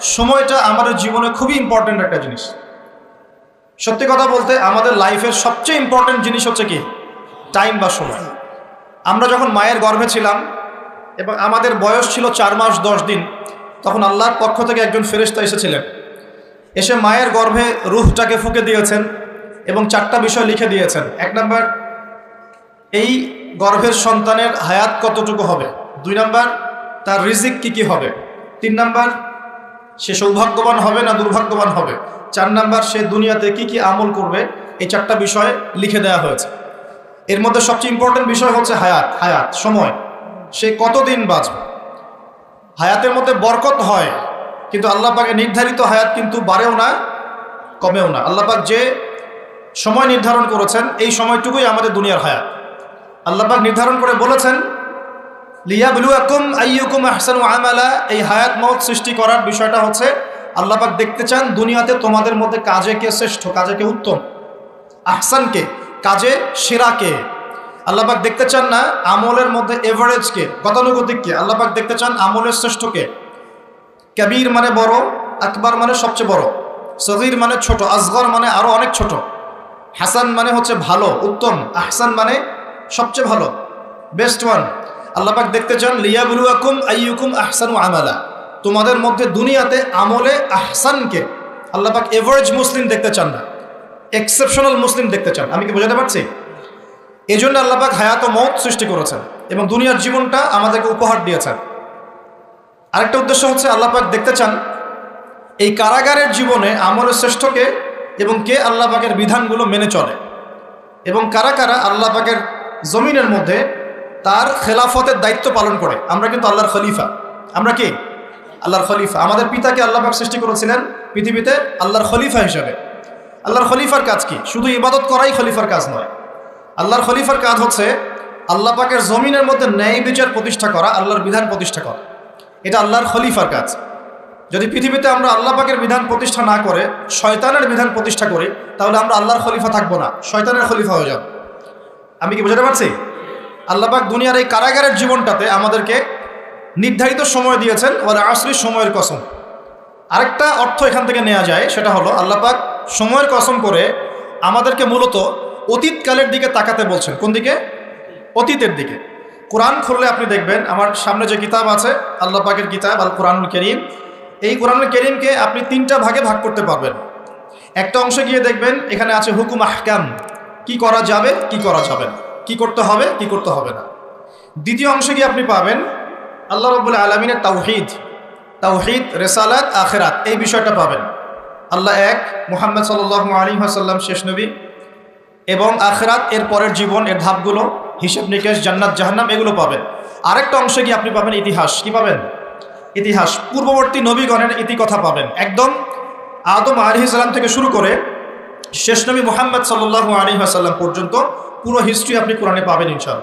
সময়টা আমাদের জীবনে খুবই ইম্পর্ট্যান্ট একটা জিনিস। সত্যি কথা বলতে আমাদের লাইফের সবচেয়ে ইম্পর্ট্যান্ট জিনিস হচ্ছে কি? টাইম বা সময়। আমরা যখন মায়ের গর্ভে ছিলাম এবং আমাদের বয়স ছিল চার মাস দশ দিন, তখন আল্লাহর পক্ষ থেকে একজন ফেরেস্তা এসেছিলেন। এসে মায়ের গর্ভে রুহটাকে ফুঁকে দিয়েছেন এবং চারটা বিষয় লিখে দিয়েছেন। এক নম্বর, এই গর্ভের সন্তানের হায়াত কতটুকু হবে? দুই নাম্বার, তার রিজিক কি কি হবে? তিন নাম্বার সে সৌভাগ্যবান হবে না দুর্ভাগ্যবান হবে? চার নাম্বার, সে দুনিয়াতে কি কি আমল করবে? এই চারটা বিষয় লিখে দেওয়া হয়েছে। এর মধ্যে সবচেয়ে ইম্পর্টেন্ট বিষয় হচ্ছে হায়াত হায়াত, সময়। সে কতদিন বাঁচবে? হায়াতের মধ্যে বরকত হয়, কিন্তু আল্লাহ পাকে নির্ধারিত হায়াত কিন্তু বাড়েও না, কমেও না। আল্লাহ পাক যে সময় নির্ধারণ করেছেন, এই সময়টুকুই আমাদের দুনিয়ার হায়াত। আল্লাহ পাক নির্ধারণ করে বলেছেন লিয়া বিলুয়াকুম আইয়ুকুম আহসানু আমালা। এই হায়াত মত সৃষ্টি করার বিষয়টা হচ্ছে, আল্লাহ পাক দেখতে চান দুনিয়াতে তোমাদের মধ্যে কাজে কে শ্রেষ্ঠ, কাজে কে উত্তম? আহসানকে কাজে সেরাকে আল্লাপাক দেখতে চান না আমলের মধ্যে এভারেজকে গতানুগতিককে আল্লাপাক দেখতে চান আমলের শ্রেষ্ঠকে কবির মানে বড়, আকবর মানে সবচেয়ে বড়। সগির মানে ছোট, আসগর মানে আরও অনেক ছোট। হাসান মানে হচ্ছে ভালো, উত্তম। আহসান মানে সবচেয়ে ভালো। Best one. আল্লাপাক দেখতে চান, লিয়াবুলুয়াকুম আইয়ুকুম আহসানু আমালা। তোমাদের মধ্যে দুনিয়াতে আমলে আহসানকে আল্লাপাক এভারেজ মুসলিম দেখতে চান না এক্সেপশনাল মুসলিম দেখতে চান। আমি কি বোঝাতে পারছি? এই জন্য আল্লাপাক হায়াত মত সৃষ্টি করেছেন এবং দুনিয়ার জীবনটা আমাদেরকে উপহার দিয়েছেন। আরেকটা উদ্দেশ্য হচ্ছে আল্লাপাক দেখতে চান এই কারাগারের জীবনে আমলের শ্রেষ্ঠকে এবং কে আল্লাহ পাকের বিধানগুলো মেনে চলে। এবং কারা কারা আল্লাহ পাকের জমিনের মধ্যে তার খেলাফতের দায়িত্ব পালন করে। আমরা কিন্তু আল্লাহর খলিফা। আমরা কি? আল্লাহর খলিফা। আমাদের পিতাকে আল্লাহ পাক সৃষ্টি করেছিলেন পৃথিবীতে আল্লাহর খলিফা হিসাবে। আল্লাহর খলিফার কাজ কি? শুধু ইবাদত করাই খলিফার কাজ নয়। আল্লাহর খলিফার কাজ হচ্ছে আল্লাহ পাকের জমিনের মধ্যে ন্যায় বিচার প্রতিষ্ঠা করা, আল্লাহর বিধান প্রতিষ্ঠা করা। এটা আল্লাহর খলিফার কাজ। যদি পৃথিবীতে আমরা আল্লাহ পাকের বিধান প্রতিষ্ঠা না করে, শয়তানের বিধান প্রতিষ্ঠা করি, তাহলে আমরা আল্লাহর খলিফা থাকব না। শয়তানের খলিফা হয়ে যাব। আমি কি বোঝাতে পারছি? আল্লাহ পাক দুনিয়ার এই কারাগারের জীবনটাতে আমাদেরকে নির্ধারিত সময় দিয়েছেন ওরা আসরি সময়ের কসম। আরেকটা অর্থ এখান থেকে নেওয়া যায়, সেটা হলো আল্লাপাক সময়ের কসম করে আমাদেরকে মূলত অতীতকালের দিকে তাকাতে বলছেন। কোন দিকে? অতীতের দিকে। কোরআন খুললে আপনি দেখবেন, আমার সামনে যে কিতাব আছে, আল্লাহ পাকের কিতাব, আল কোরআনুল করিম, এই কোরআনুল করিমকে আপনি তিনটা ভাগে ভাগ করতে পারবেন। একটা অংশে গিয়ে দেখবেন, এখানে আছে হুকুম আহকাম। কি করা যাবে, কি করা যাবে না। কি করতে হবে, কি করতে হবে না। দ্বিতীয় অংশে গিয়ে আপনি পাবেন? আল্লাহ রবুল্লা আলমিনের তাওহিদ তাওহিদ, রেসালাত, আখেরাত, এই বিষয়টা পাবেন। আল্লাহ এক, মুহাম্মদ সাল্লাহ আলী আসাল্লাম শেষ নবী। এবং আখরাত, এর পরের জীবন, এর ধাপগুলো, হিসেব নিকেশ, জান্নাত, জাহান্নাম, এগুলো পাবেন। আরেকটা অংশে গিয়ে আপনি পাবেন? ইতিহাস, কি পাবেন? ইতিহাস, পূর্ববর্তী নবীগণের ইতিকথা পাবেন। একদম আদম আলি সাল্লাম থেকে শুরু করে শেষ নবী মোহাম্মদ সাল্লাহ আলী আসাল্লাম পর্যন্ত পুরো হিস্ট্রি আপনি কোরআনে পাবেন ইনশাল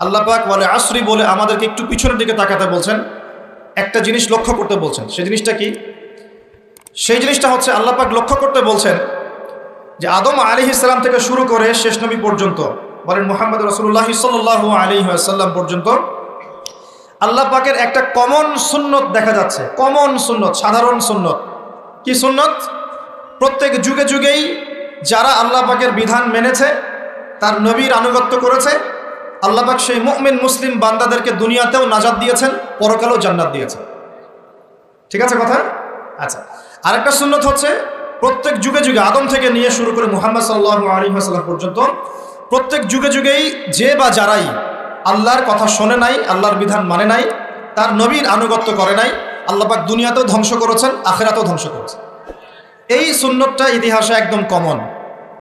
আল্লাহ পাক বলে আসরি বলে আমাদেরকে একটু পিছনের দিকে তাকাতে বলছেন। একটা জিনিস লক্ষ্য করতে বলছেন। সেই জিনিসটা কি? সেই জিনিসটা হচ্ছে আল্লাহ পাক লক্ষ্য করতে বলছেন যে আদম আলী ইসলাম থেকে শুরু করে শেষ নবী পর্যন্ত, বলেন মোহাম্মদ রসুল্লাহ সাল্লাহ আলী আসাল্লাম পর্যন্ত আল্লাহ পাকের একটা কমন সুন্নত দেখা যাচ্ছে। কমন সুন্নত, সাধারণ সুন্নত। কি সুন্নত? প্রত্যেক যুগে যুগেই যারা আল্লাহ পাকের বিধান মেনেছে তার নবীর আনুগত্য করেছে। আল্লাহ পাক সেই মুমিন মুসলিম বান্দাদেরকে দুনিয়াতেও নাজাদ দিয়েছেন, পরকালেও জান্নাত দিয়েছেন। ঠিক আছে কথা? আচ্ছা। আরেকটা সুন্নত হচ্ছে, প্রত্যেক যুগে যুগে, আদম থেকে নিয়ে শুরু করে মুহাম্মদ সাল্লাহ আলী হাসাল্লাম পর্যন্ত, প্রত্যেক যুগে যুগেই যে বা যারাই আল্লাহর কথা শোনে নাই, আল্লাহর বিধান মানে নাই, তার নবীর আনুগত্য করে নাই, আল্লাপাক দুনিয়াতেও ধ্বংস করেছেন, আখেরাতেও ধ্বংস করেছেন। এই সুন্নতটা ইতিহাসে একদম কমন